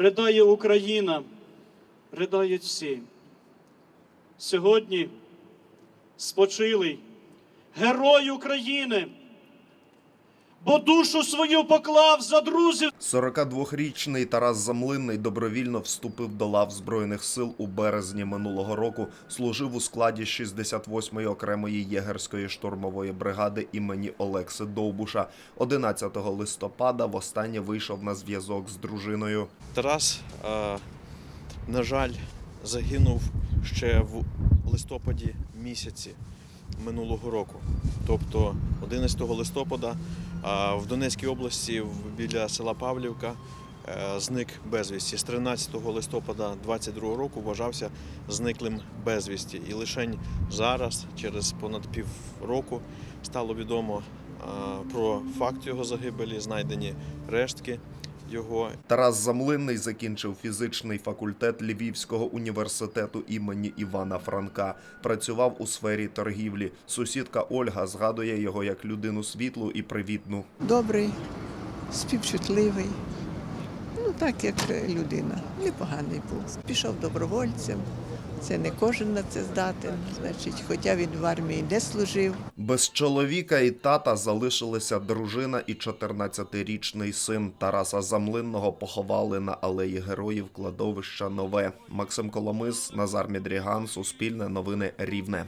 ридає Україна, ридають всі. Сьогодні спочилий герой України, бо душу свою поклав за друзів 42-річний Тарас Замлинний добровільно вступив до лав збройних сил у березні минулого року. Служив у складі 68-ї окремої єгерської штурмової бригади імені Олекси Довбуша. 11 листопада востаннє вийшов на зв'язок з дружиною. Тарас, е, на жаль, загинув ще в листопаді місяці минулого року. Тобто 11 листопада в Донецькій області біля села Павлівка е, зник безвісті. З 13 листопада 2022 року вважався зниклим безвісті. І лише зараз, через понад півроку, стало відомо е, про факт його загибелі, знайдені рештки його Тарас Замлинний закінчив фізичний факультет Львівського університету імені Івана Франка. Працював у сфері торгівлі. Сусідка Ольга згадує його як людину світлу і привітну. добрий, співчутливий. Ну, так як людина. Непоганий був. Пішов добровольцем. Це не кожен на це здатен. Значить, хоча він в армії не служив, Без чоловіка і тата залишилися дружина і 14-річний син Тараса Замлинного поховали на алеї героїв кладовища Нове. Максим Коломис, Назар Мідріган, Суспільне новини Рівне.